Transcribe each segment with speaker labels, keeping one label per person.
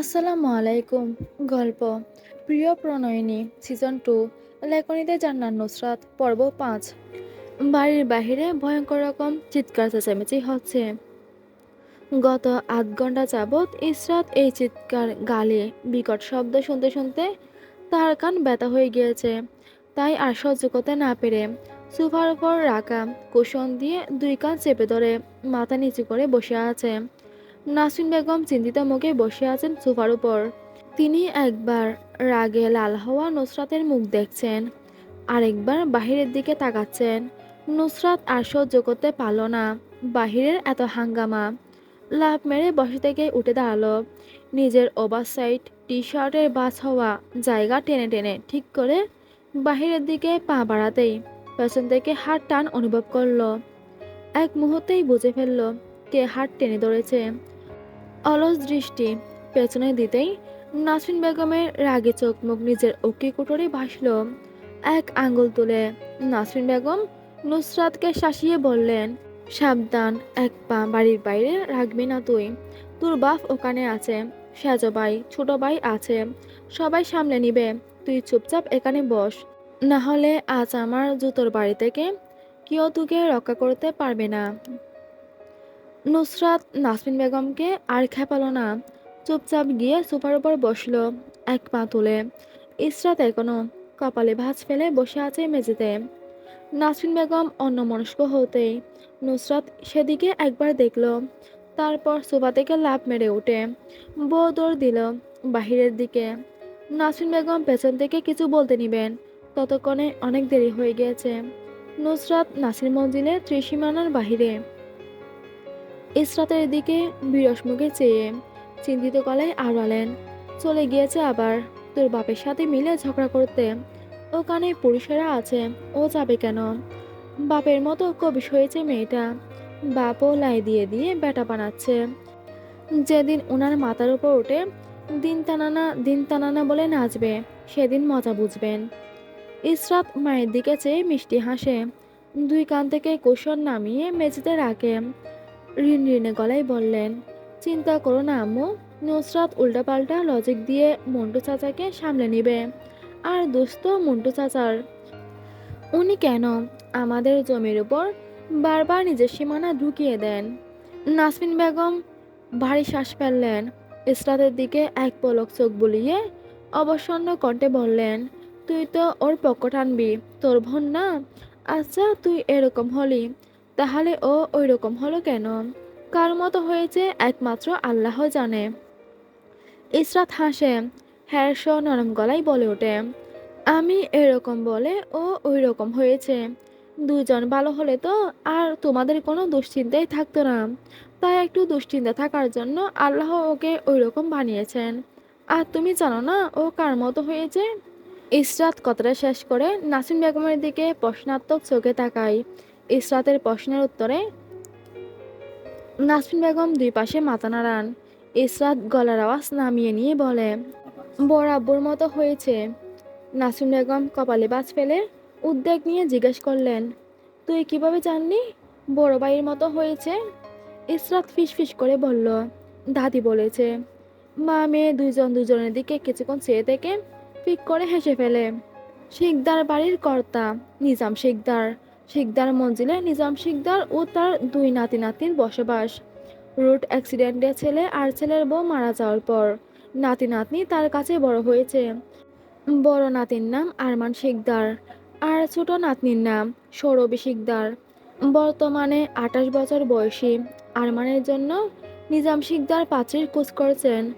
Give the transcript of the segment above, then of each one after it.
Speaker 1: আসসালামু আলাইকুম। গল্প, প্রিয় প্রণয়িনী সিজন টু লেখনীতে জান্নার নুসরাত, পর্ব পাঁচ। বাড়ির বাহিরে ভয়ঙ্কর রকম চিৎকার চেঁচামেচি হচ্ছে। গত আধ ঘণ্টা যাবৎ ইসরাত এই চিৎকার গালে বিকট শব্দ শুনতে শুনতে তার কান ব্যথা হয়ে গিয়েছে। তাই আর সহ্য করতে না পেরে সোফার উপর রাখা কুশন দিয়ে দুই কান চেপে ধরে মাথা নিচু করে বসে আছে। নাসরিন বেগম চিন্তিত মুখে বসে আছেন সোফার উপর। তিনি একবার রাগে লাল হওয়া নুসরাতের মুখ দেখছেন, আরেকবার বাহিরের দিকে তাকাচ্ছেন। নুসরাত আর সহ্য করতে পারল না, বাহিরের এত হাঙ্গামা। লাভ মেরে বসে থেকে উঠে দাঁড়াল। নিজের ওভার সাইড টি শার্টের বাস হওয়া জায়গা টেনে টেনে ঠিক করে বাহিরের দিকে পা বাড়াতেই পেছন থেকে হাত টান অনুভব করল। এক মুহূর্তেই বুঝে ফেলল, কে হাত টেনে ধরেছে। অলস দৃষ্টি পেছনে দিতেই নাসরিন বেগমের রাগে চোখ মুখ নিজের অকি কুটরে ভাসল এক আঙ্গুল তুলে। নাসরিন বেগম নুসরাতকে শাসিয়ে বললেন, সাবধান, এক পা বাড়ির বাইরে রাখবি না তুই। তোর বাপ ওখানে আছে, সেজ ভাই, ছোট ভাই আছে, সবাই সামলে নিবে। তুই চুপচাপ এখানে বস। না হলে আজ আমার জুতোর বাড়ি থেকে কেউ তোকে রক্ষা করতে পারবে না। নুসরাত নাসমিন বেগমকে আর খেপালো না। চুপচাপ গিয়ে সোফার উপর বসল এক পা তুলে। ইসরাত এখনও কপালে ভাঁজ ফেলে বসে আছে মেঝেতে। নাসরিন বেগম অন্যমনস্ক হতেই নুসরাত সেদিকে একবার দেখল, তারপর সোফা থেকে লাভ মেরে উঠে বউ দিল বাহিরের দিকে। নাসরিন বেগম পেছন থেকে কিছু বলতে নিবেন, ততক্ষণে অনেক দেরি হয়ে গিয়েছে। নুসরাত নাসির মঞ্জিলের ত্রিসীমানার বাহিরে ইসরাতের দিকে বিরস মুখে চেয়ে চিন্তিত গলায় আড়ালেন। চলে গিয়েছে আবার। তোর বাপের সাথে মিলে ঝগড়া করতে। ওখানে পুরুষেরা আছে। ও যাবে কেন? বাপের মতো কবিশ হয়েছে মেয়েটা। বাপও লাই দিয়ে দিয়ে বেটা বানাচ্ছে। যেদিন ওনার মাথার উপর উঠে দিন টানানা, দিন তানানা বলে নাচবে, সেদিন মজা বুঝবেন। ইসরাত মায়ের দিকে চেয়ে মিষ্টি হাসে। দুই কান থেকে কুশন নামিয়ে মেঝেতে রাখে। ঋণ ঋণে গলায় বললেন, চিন্তা করো না, আম্মু। নুসরাত উল্টাপাল্টা লজিক দিয়ে মন্টু চাচাকে সামলে নিবে। আর দোস্ত মন্টু চাচার, উনি কেন আমাদের জমির উপর বারবার নিজের সীমানা ঢুকিয়ে দেন? নাসমিন বেগম ভারী শ্বাস ফেললেন। ইসরাতের দিকে এক পলক চোখ বুলিয়ে অবসন্ন কণ্ঠে বললেন, তুই তো ওর পক্ষ টানবি, তোর বোন না? আচ্ছা তুই এরকম হলি। তাহলে ও ওই রকম হলো কেন? কার মতো হয়েছে একমাত্র আল্লাহ জানে। ইসরাত হাসে হ্যারস নরম গলায় বলে ওঠে, আমি এরকম বলে ও ওই রকম হয়েছে। দুজন ভালো হলে তো আর তোমাদের কোনো দুশ্চিন্তাই থাকতো না। তাই একটু দুশ্চিন্তা থাকার জন্য আল্লাহ ওকে ওই রকম বানিয়েছেন। আর তুমি জানো না ও কার মতো হয়েছে? ইসরাত কথাটা শেষ করে নাসিম বেগমের দিকে প্রশ্নাত্মক চোখে তাকায়। ইসরাতের প্রশ্নের উত্তরে, নাসরিন বেগম দুই পাশে মাথা নাড়ান। ইসরাত গলার আওয়াজ নামিয়ে নিয়ে বলে বরাব্বর মতো হয়েছে। নাসরিন বেগম কপালে বাজ ফেলে উদ্বেগ নিয়ে জিজ্ঞেস করলেন, তুই কীভাবে জানলি বড় ভাইয়ের মতো হয়েছে? ইসরাত ফিসফিস করে বলল, দাদি বলেছে, মা, মেয়ে, দুইজন দুজনের দিকে কিছুক্ষণ চেয়ে থেকে পিক করে হেসে ফেলে। শিকদার বাড়ির কর্তা, নিজাম শিকদার। শিকদার মঞ্জিলে নিজাম শিকদার ও তার দুই নাতি নাতির বসবাস। রোড অ্যাক্সিডেন্টে ছেলে আর ছেলের বউ মারা যাওয়ার পর নাতি নাতনি তার কাছে বড় হয়েছে। বড় নাতির নাম আরমান শিকদার আর ছোট নাতনির নাম সৌরভী শিকদার। বর্তমানে আঠাশ বছর বয়সী। আরমানের জন্য নিজাম শিকদার পাত্রীর খোঁজ করছেন।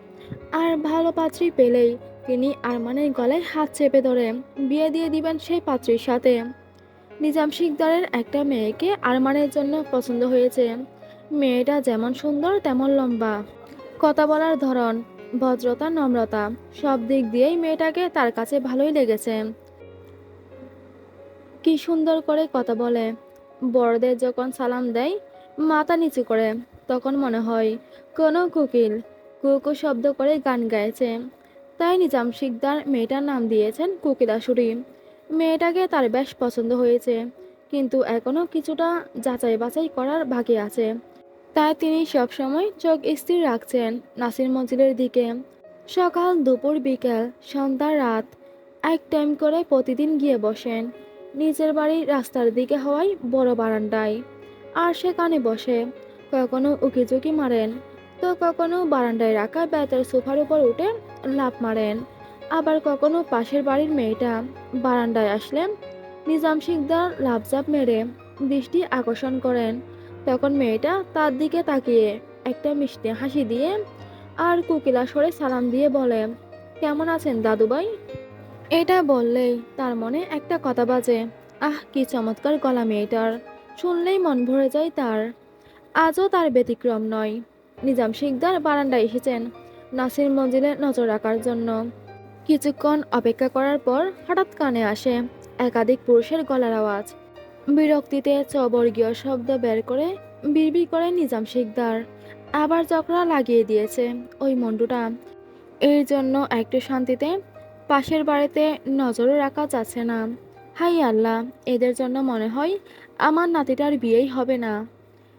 Speaker 1: আর ভালো পাত্রী পেলেই তিনি আরমানের গলায় হাত চেপে ধরে। বিয়ে দিয়ে দিবেন সেই পাত্রীর সাথে। নিজাম শিকদারের একটা মেয়েকে আরমানের জন্য পছন্দ হয়েছে। মেয়েটা যেমন সুন্দর, তেমন লম্বা। কথা বলার ধরন, ভদ্রতা, নম্রতা, সব দিক দিয়েই মেয়েটাকে তার কাছে ভালোই লেগেছে। কি সুন্দর করে কথা বলে। বড়দের যখন সালাম দেয়, মাথা নিচু করে, তখন মনে হয়, কোনো কুকিল, কুকু শব্দ করে গান গাইছে। তাই নিজাম শিকদার মেয়েটার নাম দিয়েছেন কুকিলাসুরি মেয়েটাকে তার বেশ পছন্দ হয়েছে, কিন্তু এখনও কিছুটা যাচাই বাছাই করার বাকি আছে। তাই তিনি সবসময় চোখ স্থির রাখছেন নাসির মঞ্জিলের দিকে। সকাল দুপুর বিকেল, সন্ধ্যা রাত, এক টাইম করে প্রতিদিন গিয়ে বসেন নিজের বাড়ির রাস্তার দিকে হওয়ায় বড় বারান্দায়। আর সেখানে বসে, কখনো উকিঝুঁকি মারেন তো কখনো বারান্দায় রাখা বেতের সোফার উপর উঠে লাফ মারেন। আবার কখনো পাশের বাড়ির মেয়েটা বারান্দায় আসলে নিজাম শিকদার লাফঝাপ মেরে দৃষ্টি আকর্ষণ করেন। তখন মেয়েটা তার দিকে তাকিয়ে একটা মিষ্টি হাসি দিয়ে আর কুকিলা সরে সালাম দিয়ে বলে, কেমন আছেন দাদুভাই? এটা বললেই তার মনে একটা কথা বাজে। আহ, কি চমৎকার গলা মেয়েটার। শুনলেই মন ভরে যায় তার। আজও তার ব্যতিক্রম নয়। নিজাম শিকদার বারান্দায় এসেছেন নাসির মঞ্জিলে নজর রাখার জন্য। কিছুক্ষণ অপেক্ষা করার পর হঠাৎ কানে আসে একাধিক পুরুষের গলার আওয়াজ। বিরক্তিতে চবর্গীয় শব্দ বের করে বিড়বিড় করে নিজাম শিকদার। আবার চক্রা লাগিয়ে দিয়েছে ওই মন্ডুটা এর জন্য একটু শান্তিতে পাশের বাড়িতে নজরও রাখা যাচ্ছে না। হাই আল্লাহ, এদের জন্য মনে হয় আমার নাতিটার বিয়েই হবে না।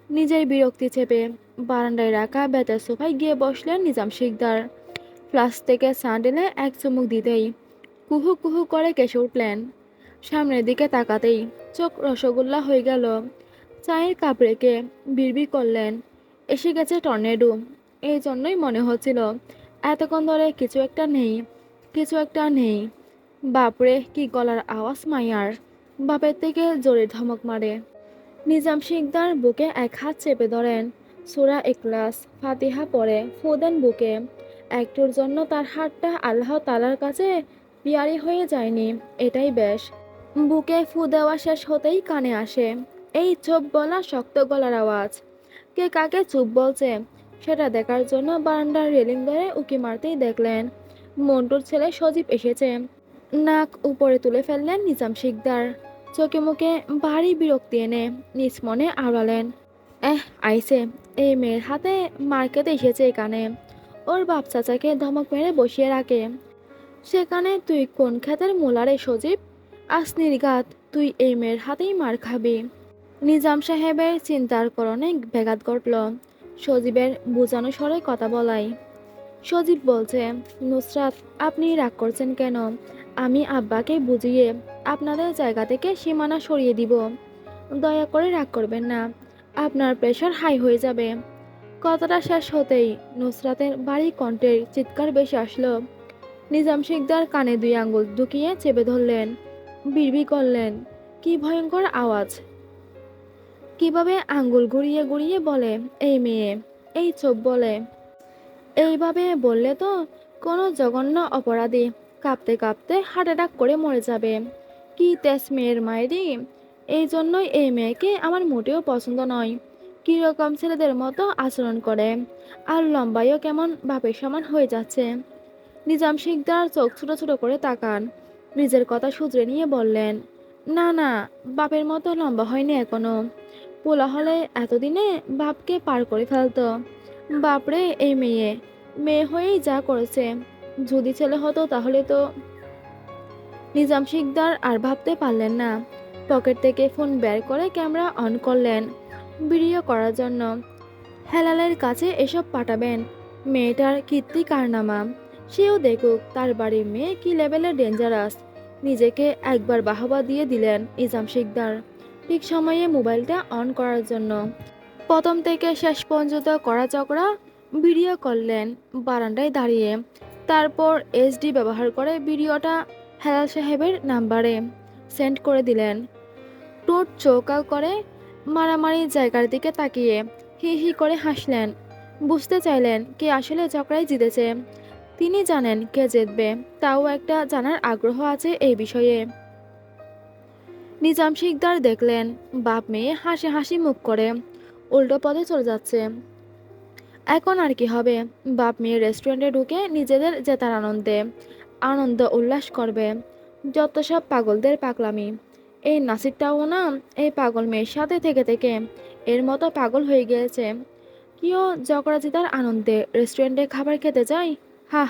Speaker 1: নিজের বিরক্তি চেপে বারান্দায় রাখা বেতের সোফায় গিয়ে বসলেন নিজাম শিকদার। ফ্লাস থেকে স্যান্ডেলে এক চুমুক দিতেই কুহু কুহু করে কেসে উঠলেন সামনের দিকে তাকাতেই চোখ রসগোল্লা হয়ে গেল। চায়ের কাপ রেখে বিড়বিড় করলেন, এসে গেছে টর্নেডো। এই জন্যই মনে হচ্ছিল এতক্ষণ ধরে কিছু একটা নেই, কিছু একটা নেই। বাপরে, কি গলার আওয়াজ মাইয়ার। বাপের থেকে জোরে ধমক মারে। নিজাম শিকদার বুকে এক হাত চেপে ধরেন। সুরা একলাস ফাতিহা পরে ফুদেন বুকে। একটুর জন্য তার হাতটা আল্লাহ তালার কাছে পিয়ারি হয়ে যায়নি, এটাই বেশ। বুকে ফু দেওয়া শেষ হতেই কানে আসে, এই চোপ বলা শক্ত গলার আওয়াজ। কে কাকে চুপ বলছে, সেটা দেখার জন্য বারান্দার রেলিং ধরে উকি মারতেই দেখলেন, মন্টুর ছেলে সজীব এসেছে। নাক উপরে তুলে ফেললেন নিজাম শিকদার, চোখে মুখে ভারী বিরক্তি এনে নিজ মনে আওড়ালেন। এহ, আইসে, এই মেয়ের হাতে মার্কেটে এসেছে এখানে। ওর বাপ চাচাকে ধমক মেরে বসিয়ে রাখে। সেখানে তুই কোন খ্যাতের মোলারে সজীব? আস নির্গাত তুই এই মেয়ের হাতেই মার খাবি। নিজাম সাহেবের চিন্তার করণে ব্যাঘাত ঘটল। সজীবের বুঝানো স্বরে কথা বলাই। সজীব বলছে, নুসরাত, আপনি রাগ করছেন কেন? আমি আব্বাকে বুঝিয়ে আপনাদের জায়গা থেকে সীমানা সরিয়ে দিব। দয়া করে রাগ করবেন না। আপনার প্রেশার হাই হয়ে যাবে। কথাটা শেষ হতেই নুসরাতের বাড়ি কণ্ঠের চিৎকার বেশি আসলো। নিজাম শিকদার কানে দুই আঙ্গুল ঢুকিয়ে চেপে ধরলেন। বিড়বি করলেন, কি ভয়ঙ্কর আওয়াজ! কীভাবে আঙ্গুল ঘুরিয়ে ঘুরিয়ে বলে, এই মেয়ে, এই চোখ বলে। এইভাবে বললে তো কোনো জঘন্য অপরাধী কাঁপতে কাঁপতে হার্ট অ্যাটাক করে মরে যাবে। কি তেজ মেয়ের মায়েরই? এই জন্যই এই মেয়েকে আমার মোটেও পছন্দ নয়। কীরকম ছেলেদের মতো আচরণ করে। আর লম্বাইও কেমন বাপের সমান হয়ে যাচ্ছে। নিজাম শিকদার চোখ ছোট ছোট করে তাকান। নিজের কথা শুধরে নিয়ে বললেন, না না, বাপের মতো লম্বা হয়নি এখনও। পোলা হলে এতদিনে বাপকে পার করে ফেলতো। বাপরে এই মেয়ে মেয়ে হয়েই যা করেছে। যদি ছেলে হতো তাহলে তো নিজাম শিকদার আর ভাবতে পারলেন না। পকেট থেকে ফোন বের করে ক্যামেরা অন করলেন। ভিডিও করার জন্য। হেলালের কাছে এসব পাঠাবেন। মেয়েটার কীর্তি কারনামা। সেও দেখুক তার বাড়ির মেয়ে কি লেভেলের ডেঞ্জারাস নিজেকে একবার বাহবা দিয়ে দিলেন ইজাম শিকদার। ঠিক সময়ে মোবাইলটা অন করার জন্য। প্রথম থেকে শেষ পর্যন্ত করা চকরা ভিডিও করলেন বারান্দায় দাঁড়িয়ে। তারপর এইচডি ব্যবহার করে ভিডিওটা হেলাল সাহেবের নাম্বারে সেন্ড করে দিলেন। টোট চৌকাল করে মারামারি জায়গার দিকে তাকিয়ে হি হি করে হাসলেন। বুঝতে চাইলেন কে আসলে চক্রাই জিতেছে। তিনি জানেন কে জিতবে, তাও একটা জানার আগ্রহ আছে এই বিষয়ে। নিজাম শিকদার দেখলেন, বাপ মেয়ে হাসি হাসি মুখ করে, উল্টো পথে চলে যাচ্ছে। এখন আর কি হবে? বাপ মেয়ে রেস্টুরেন্টে ঢুকে নিজেদের জেতার আনন্দে আনন্দ উল্লাস করবে। যত সব পাগলদের পাগলামি। এই নাসিরটাও না এই পাগল মেয়ের সাথে থেকে থেকে এর মতো পাগল হয়ে গিয়েছে। কিও জকরা জেতার আনন্দে রেস্টুরেন্টে খাবার খেতে যায়? হা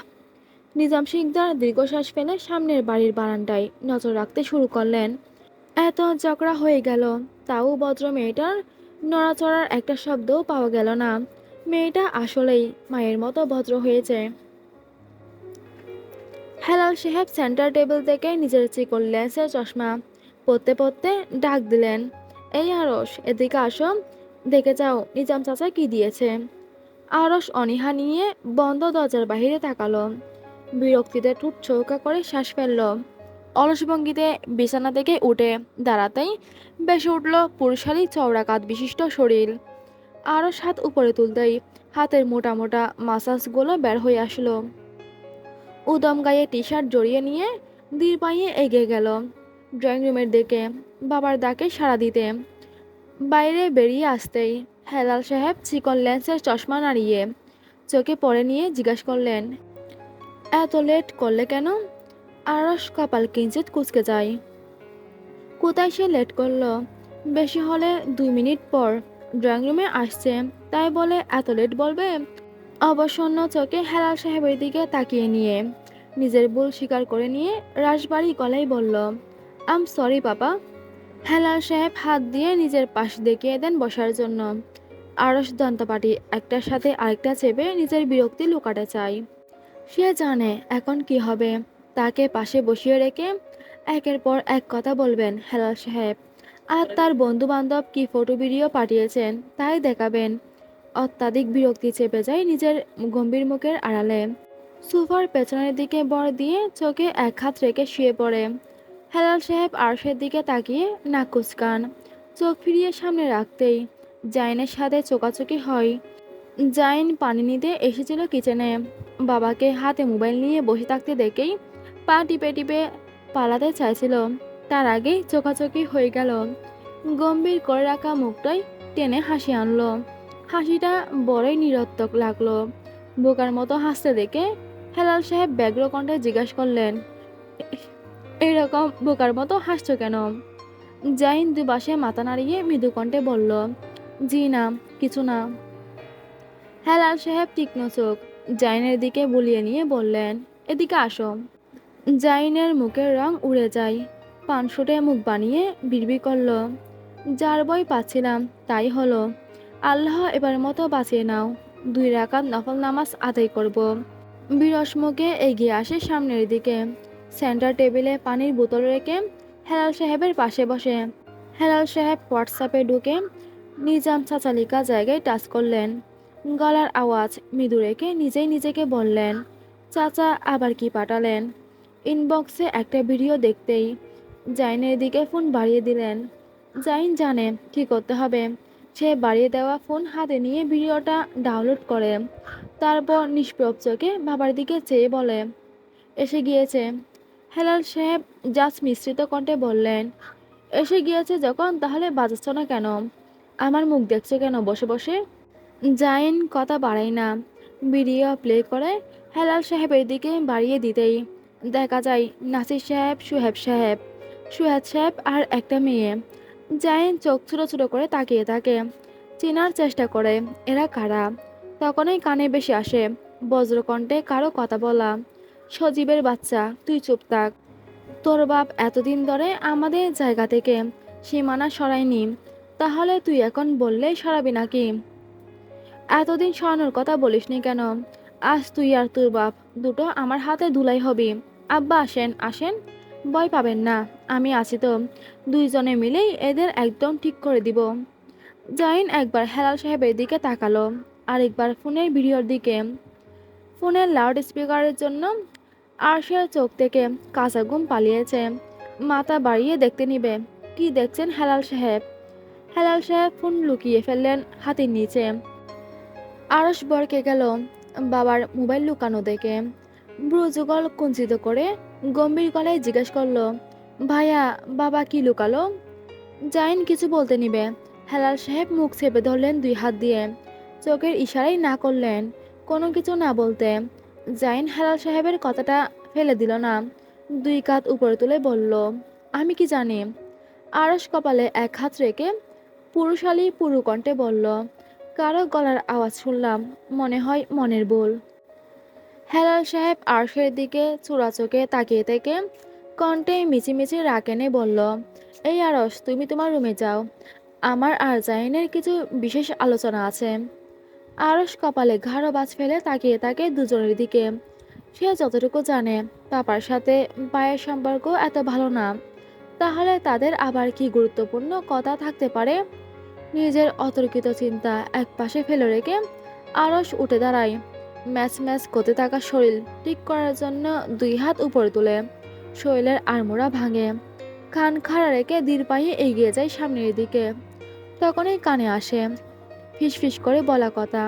Speaker 1: নিজাম শিকদার দীর্ঘশ্বাস ফেলে সামনের বাড়ির বারান্দায় নজর রাখতে শুরু করলেন। এত ঝগড়া হয়ে গেল, তাও ভদ্র মেয়েটার নড়াচড়ার একটা শব্দও পাওয়া গেল না। মেয়েটা আসলেই মায়ের মতো ভদ্র হয়েছে। হেলাল সাহেব সেন্টার টেবিল থেকে নিজের চিকন লেন্সের চশমা। পরতে পড়তে ডাক দিলেন, এই আরস এদিকে আসো। দেখে যাও, নিজাম চাচা কি দিয়েছে? আরস অনীহা নিয়ে বন্ধ দরজার বাহিরে তাকালো। বিরক্তিতে ঠোঁট চৌকা করে শ্বাস ফেলল। অলস ভঙ্গিতে বিছানা থেকে উঠে দাঁড়াতেই বেসে উঠল পুরুষালি চওড়া কাত বিশিষ্ট শরীর। আরস হাত উপরে তুলতেই হাতের মোটা মোটা মাসাজগুলো বের হয়ে আসলো। উদম গায়ে টি শার্ট জড়িয়ে নিয়ে ধীর পায়ে এগিয়ে গেল। ড্রয়িং রুমের দিকে, বাবার ডাকে সাড়া দিতে। বাইরে বেরিয়ে আসতেই হেলাল সাহেব চিকন লেন্সের চশমা নাড়িয়ে চোখে পড়ে নিয়ে জিজ্ঞাসা করলেন, এত লেট করলে কেন? আরস কপাল কিঞ্চিত কুচকে যায়। কোথায় সে লেট করল? বেশি হলে দুই মিনিট পর ড্রয়িং রুমে আসছে, তাই বলে এত লেট বলবে? অবসন্ন চোখে হেলাল সাহেবের দিকে তাকিয়ে নিয়ে নিজের ভুল স্বীকার করে নিয়ে রাজবাড়ি গলায় বলল আম সরি পাপা হেলাল সাহেব হাত দিয়ে নিজের পাশ দেখিয়ে দেন বসার জন্য। আরস দন্তপাটি একটার সাথে আরেকটা চেপে নিজের বিরক্তি লুকাতে চায়। সে জানে এখন কি হবে। তাকে পাশে বসিয়ে রেখে একের পর এক কথা বলবেন হেলাল সাহেব। আর তার বন্ধু বান্ধব কি ফটো ভিডিও পাঠিয়েছেন তাই দেখাবেন। অত্যাধিক বিরক্তি চেপে যায় নিজের গম্ভীর মুখের আড়ালে। সোফার পেছনের দিকে বর দিয়ে চোখে এক হাত রেখে শুয়ে পড়ে। হেলাল সাহেব আরশের দিকে তাকিয়ে নাক কুচকান চোখ ফিরিয়ে সামনে রাখতেই জাইনের সাথে চোকাচোকি হয়। জাইন পানি নিতে এসেছিল কিচেনে। বাবাকে হাতে মোবাইল নিয়ে বসে থাকতে দেখেই পা টিপে টিপে পালাতে চাইছিল। তার আগেই চোখাচোখি হয়ে গেল। গম্ভীর করে রাখা মুখটাই টেনে হাসি আনলো। হাসিটা বড়ই নিরত্তক লাগল। বোকার মতো হাসতে দেখে হেলাল সাহেব ব্যগ্র কণ্ঠে জিজ্ঞাসা করলেন এরকম বোকার মতো হাসছো কেন? জাইন দুবাসে মাথা নাড়িয়ে মৃদু কণ্ঠে বলল, জি না, কিছু না। হেলাল সাহেব তীক্ষ্ণ চোখ জাইনের দিকে বুলিয়ে নিয়ে বললেন, এদিকে আসো। জাইনের মুখের রং উড়ে যায়। পানশুটে মুখ বানিয়ে বিড়বি করল, যার বই পাচ্ছিলাম, তাই হলো। আল্লাহ এবার মতো বাঁচিয়ে নাও। দুই রাকাত নফল নামাজ আদায় করব। বিরস মুখে এগিয়ে আসে সামনের দিকে। সেন্টার টেবিলে পানির বোতল রেখে হেলাল সাহেবের পাশে বসে। হেলাল সাহেব হোয়াটসঅ্যাপে ঢুকে নিজাম চাচালিকা জায়গায় টাচ করলেন। গলার আওয়াজ মৃদু রেখে নিজেই নিজেকে বললেন, চাচা, আবার কি পাঠালেন? ইনবক্সে একটা ভিডিও দেখতেই জাইনের দিকে ফোন বাড়িয়ে দিলেন। জাইন জানে কি করতে হবে। সে বাড়িয়ে দেওয়া ফোন হাতে নিয়ে ভিডিওটা ডাউনলোড করে। তারপর নিষ্প্রভ চোখে বাবার দিকে চেয়ে বলে, এসে গিয়েছে। হেলাল সাহেব জাস্ট মিশ্রিত কণ্ঠে বললেন, এসে গিয়েছে যখন, তাহলে বাজাচ্ছ না কেন? আমার মুখ দেখছ কেন বসে বসে? জাইন কথা বাড়াই না। ভিডিও প্লে করে হেলাল সাহেবের দিকে বাড়িয়ে দিতেই দেখা যায় নাসির সাহেব, সুহেব সাহেব সুহেদ সাহেব আর একটা মেয়ে। জাইন চোখ ছোটো ছোটো করে তাকিয়ে থাকে। চেনার চেষ্টা করে, এরা কারা? তখনই কানে বেশি আসে। বজ্রকণ্ঠে কারও কথা বলা। সজীবের বাচ্চা, তুই চুপ থাক। তোর বাপ এতদিন ধরে আমাদের জায়গা থেকে সীমানা সরায়নি, তাহলে তুই এখন বললেই সরাবি নাকি? এতদিন সরানোর কথা বলিসনি কেন? আজ তুই আর তোর বাপ দুটো আমার হাতে ধুলাই হবি। আব্বা আসেন আসেন। ভয় পাবেন না, আমি আছি তো। দুইজনে মিলেই এদের একদম ঠিক করে দিব। জাইন একবার হেলাল সাহেবের দিকে তাকালো, আরেকবার ফোনের ভিডিওর দিকে। ফোনের লাউড স্পিকারের জন্য আরশের চোখ থেকে কাঁচা ঘুম পালিয়েছে। মাথা বাড়িয়ে দেখতে নিবে। কি দেখছেন হেলাল সাহেব? হেলাল সাহেব ফোন লুকিয়ে ফেললেন হাতের নিচে। আরস বরকে গেল বাবার মোবাইল লুকানো দেখে। ব্রুযুগল কুঞ্চিত করে গম্ভীর গলায় জিজ্ঞেস করল, ভাইয়া, বাবা কি লুকালো? জাইন কিছু বলতে নিবে। হেলাল সাহেব মুখ চেপে ধরলেন দুই হাত দিয়ে। চোখের ইশারাই না করলেন কোনো কিছু না বলতে। জাইন হেলাল সাহেবের কথাটা ফেলে দিল না। দুই কাত উপরে তুলে বলল, আমি কি জানি? আরস কপালে এক হাত রেখে পুরুষালী পুরু কণ্ঠে বলল, কারও গলার আওয়াজ শুনলাম, মনে হয় মনের ভুল হেলাল সাহেব আরশের দিকে চূড়া চোখে তাকিয়ে থেকে কণ্ঠে মিচিমিচি রাগ এনে বলল, এই আরস তুমি তোমার রুমে যাও। আমার আর জাইনের কিছু বিশেষ আলোচনা আছে। আরস কপালে ঘাড়ো বাজ ফেলে তাকিয়ে তাকে দুজনের দিকে। সে যতটুকু জানে, পাপার সাথে পায়ের সম্পর্ক এত ভালো না। তাহলে তাদের আবার কি গুরুত্বপূর্ণ কথা থাকতে পারে? নিজের অতর্কিত চিন্তা এক পাশে ফেলে রেখে আরস উঠে দাঁড়ায়। ম্যাচ ম্যাচ করতে থাকা শরীর ঠিক করার জন্য দুই হাত উপরে তুলে। শরীরের আড়মোড়া ভাঙে। কান খাড়া রেখে ধীর পায়ে এগিয়ে যায় সামনের দিকে। তখনই কানে আসে ফিসফিস করে বলা কথা।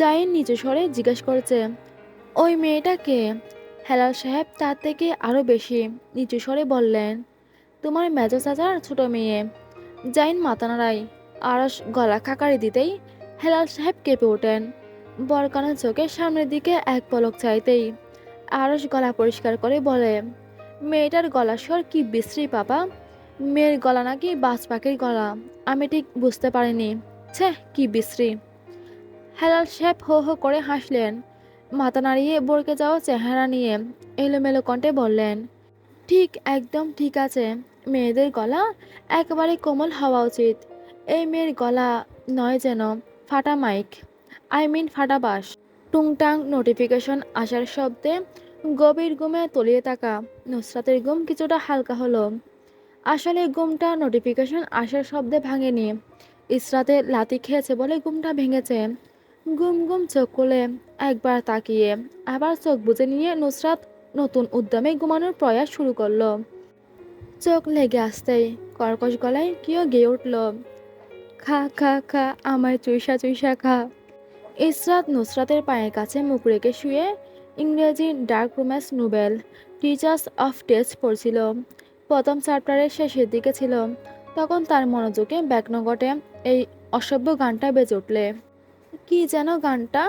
Speaker 1: জাইন নিচু স্বরে জিজ্ঞেস করছে, ওই মেয়েটাকে হেলাল সাহেব তার থেকে আরও বেশি নিচু স্বরে বললেন, তোমার মেজো চাচার ছোট মেয়ে। জাইন মাথা নাড়ায় আরস গলা খাকারি দিতেই হেলাল সাহেব কেঁপে ওঠেন। বরকানোর চোখের সামনের দিকে এক পলক চাইতেই আরস গলা পরিষ্কার করে বলে, মেয়েটার গলার স্বর কি বিশ্রী, পাপা? মেয়ের গলা নাকি বাজ পাখির গলা? আমি ঠিক বুঝতে পারিনি। ছে, কি বিশ্রী। হেলাল সাহেব হো হো করে হাসলেন। মাথা নাড়িয়ে বরকে যাওয়া চেহারা নিয়ে এলোমেলো কণ্ঠে বললেন, ঠিক, একদম ঠিক আছে। মেয়েদের গলা একেবারে কোমল হওয়া উচিত। এই মেয়ের গলা নয় যেন ফাটা মাইক। আই মিন ফাটা বাস টুংটাং নোটিফিকেশন আসার শব্দে গভীর ঘুমে তলিয়ে থাকা নুসরাতের ঘুম কিছুটা হালকা হলো। আসলে ঘুমটা নোটিফিকেশন আসার শব্দে ভাঙেনি। ইসরাতে লাতি খেয়েছে বলে ঘুমটা ভেঙেছে। গুম গুম চোখ খুলে একবার তাকিয়ে আবার চোখ বুজে নিয়ে নুসরাত নতুন উদ্যমে ঘুমানোর প্রয়াস শুরু করল। চোখ লেগে আসতেই কর্কশ গলায় কেউ গেয়ে উঠল। খা খা খা, আমায় চুইসা চুইসা, খা। ইসরাত নুসরাতের পায়ের কাছে মুখ রেখে শুয়ে ইংরেজি dark romance novel, teachers of test পড়ছিল। প্রথম চ্যাপ্টারের শেষের দিকে ছিল তখন তার মনোযোগে ব্যাগ্ন ঘটে এই অসভ্য গানটা বেজে উঠলে। কি যেন গানটা?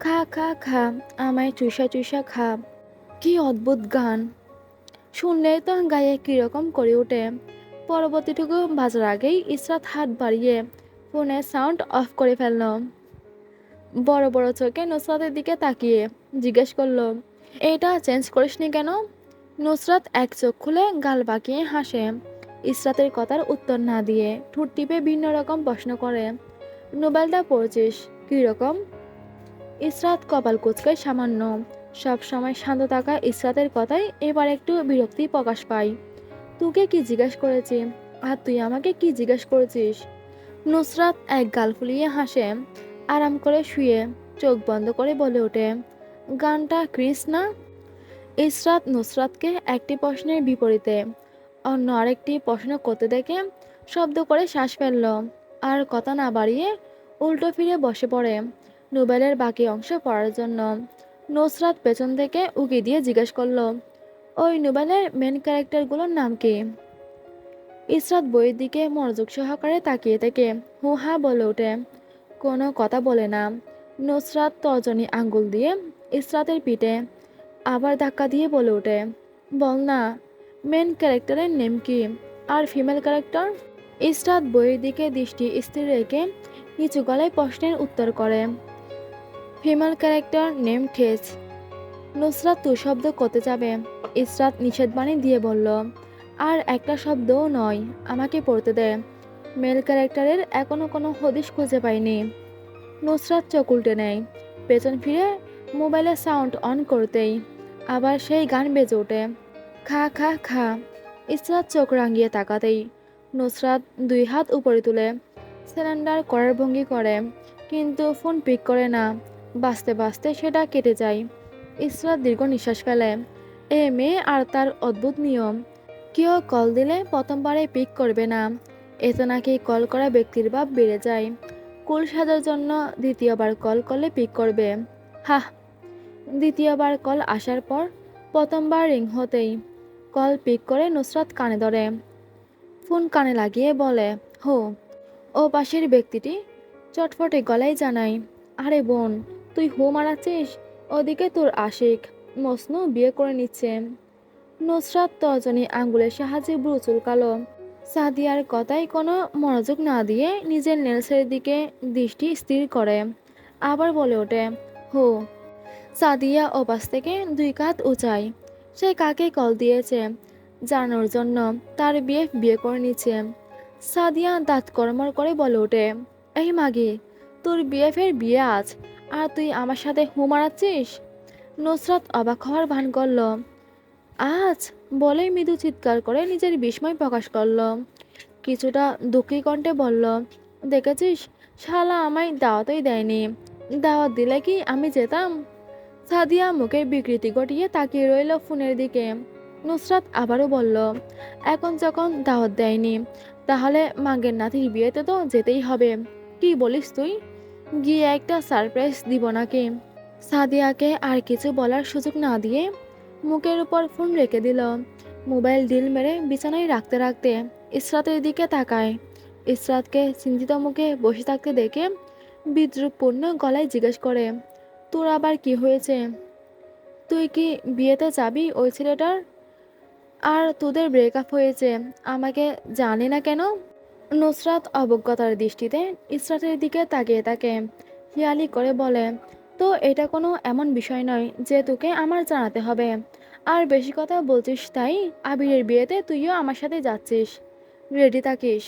Speaker 1: খা খা খা, আমায় চুষা চুষা খা। কি অদ্ভুত গান। শুনলেই তো গায়ে কীরকম করে ওঠে। পরবর্তীটুকু বাজার আগেই ইসরাত হাত বাড়িয়ে ফোনে সাউন্ড অফ করে ফেলল। বড় বড় চোখে নুসরাতের দিকে তাকিয়ে জিজ্ঞেস করল এটা চেঞ্জ করিসনি কেন? নুসরাত এক চোখ খুলে গাল বাঁকিয়ে হাসে। ইসরাতের কথার উত্তর না দিয়ে ঠোঁট টিপে ভিন্ন রকম প্রশ্ন করে নোবেলটা পড়ছিস? কীরকম ইসরাত কপাল কুচকায় সামান্য। সব সময় শান্ত থাকা ইসরাতের কথায় এবার একটু বিরক্তি প্রকাশ পাই তোকে কি জিজ্ঞেস করেছি? আর তুই আমাকে কি জিজ্ঞেস করেছিস? নুসরাত এক গাল ফুলিয়ে হাসে, আরাম করে শুয়ে চোখ বন্ধ করে বলে ওঠে, গানটা ক্রিস না? ইসরাত নুসরাতকে একটি প্রশ্নের বিপরীতে অন্য আরেকটি প্রশ্ন করতে দেখে শব্দ করে শ্বাস ফেলল। আর কথা না বাড়িয়ে উল্টো ফিরে বসে পড়ে। নোবেলের বাকি অংশ পড়ার জন্য নুসরাত পেছন থেকে উকি দিয়ে জিজ্ঞেস করল, ওই নোবেলের মেন ক্যারেক্টারগুলোর নাম কি? ইসরাত বইয়ের দিকে মনোযোগ সহকারে তাকিয়ে থেকে হু হা বলে ওঠে, কোনো কথা বলে না। নুসরাত তর্জনী আঙ্গুল দিয়ে ইসরাতের পিঠে আবার ধাক্কা দিয়ে বলে ওঠে, বল না। মেন ক্যারেক্টারের নেম কি? আর ফিমেল ক্যারেক্টার ইসরাত বইয়ের দিকে দৃষ্টি স্থির রেখে নিচু গলায় প্রশ্নের উত্তর করে। ফিমেল ক্যারেক্টার নেম ঠেস নুসরাত তু শব্দ করতে যাবে। ইসরাত নিষেধবাণী দিয়ে বলল, আর একটা শব্দও নয়, আমাকে পড়তে দে। মেল ক্যারেক্টারের এখনও কোনো হদিশ খুঁজে পাইনি। নুসরাত চোখ উল্টে নেয়। পেছন ফিরে মোবাইলের সাউন্ড অন করতেই আবার সেই গান বেজে ওঠে। খা খা খা। ইসরাত চোখ রাঙিয়ে তাকাতেই নুসরাত দুই হাত উপরে তুলে সিলিন্ডার করার ভঙ্গি করে, কিন্তু ফোন পিক করে না। বাঁচতে বাঁচতে সেটা কেটে যায়। ইসরাত দীর্ঘ নিঃশ্বাস ফেলে। এ মেয়ে আর তার অদ্ভুত নিয়ম। কেউ কল দিলে প্রথমবারে পিক করবে না। এতে নাকি কল করা ব্যক্তির ভাব বেড়ে যায়। কুল সাজার জন্য দ্বিতীয়বার কল করলে পিক করবে। হাহ, দ্বিতীয়বার কল আসার পর প্রথমবার রিং হতেই কল পিক করে নুসরাত কানে ধরে। ফোন কানে লাগিয়ে বলে, হো, ও পাশের ব্যক্তিটি? চটফটে গলায় জানাই আরে বোন, তুই হো মারাচ্ছিস? ওদিকে তোর আশিক, মসনু বিয়ে করে নিচ্ছে। নুসরাত তর্জনী আঙ্গুলের সাহায্যে ব্রু চুলকালো। সাদিয়ার কথায় কোনো মনোযোগ না দিয়ে নিজের নেলসের দিকে দৃষ্টি স্থির করে। আবার বলে ওঠে, হো। সাদিয়া ওপাশ থেকে দুই কাত উঁচাই সে কাকে কল দিয়েছে জানানোর জন্য তার বিয়ে বিয়ে করে নিচ্ছে। সাদিয়া দাঁত কর্মর করে বলে ওঠে, এই মাগি, তোর বিএফের বিয়ে আজ, আর তুই আমার সাথে হু মারাচ্ছিস? নুসরাত অবাক হওয়ার ভান করল। আজ? বলেই মৃদু চিৎকার করে নিজের বিস্ময় প্রকাশ করল। কিছুটা দুঃখী কণ্ঠে বলল, দেখেছিস, শালা আমায় দাওয়াতই দেয়নি। দাওয়াত দিলে কি আমি যেতাম? সাদিয়া মুখে বিকৃতি ঘটিয়ে তাকিয়ে রইল ফোনের দিকে। নুসরাত আবারও বলল, এখন যখন দাওয়াত দেয়নি, তাহলে মাগের নাতির বিয়েতে তো যেতেই হবে। কি বলিস তুই? গিয়ে একটা সারপ্রাইজ দিব নাকি? সাদিয়াকে আর কিছু বলার সুযোগ না দিয়ে মুখের উপর ফোন রেখে দিল। মোবাইল ডিল মেরে বিছানায় রাখতে রাখতে ইসরাতের দিকে তাকায়। ইসরাতকে চিন্তিত মুখে বসে থাকতে দেখে বিদ্রুপপূর্ণ গলায় জিজ্ঞেস করে তোর আবার কি হয়েছে? তুই কি বিয়েতে যাবি ওই ছেলেটার? আর তোদের ব্রেকআপ হয়েছে, আমাকে জানে না কেন? নুসরাত অবজ্ঞতার দৃষ্টিতে ইসরাতের দিকে তাকিয়ে থাকে। হিয়ালি করে বলে, তো এটা কোনো এমন বিষয় নয় যে তোকে আমার জানাতে হবে। আর বেশি কথা বলছিস তাই আবিরের বিয়েতে তুইও আমার সাথে যাচ্ছিস। রেডি থাকিস।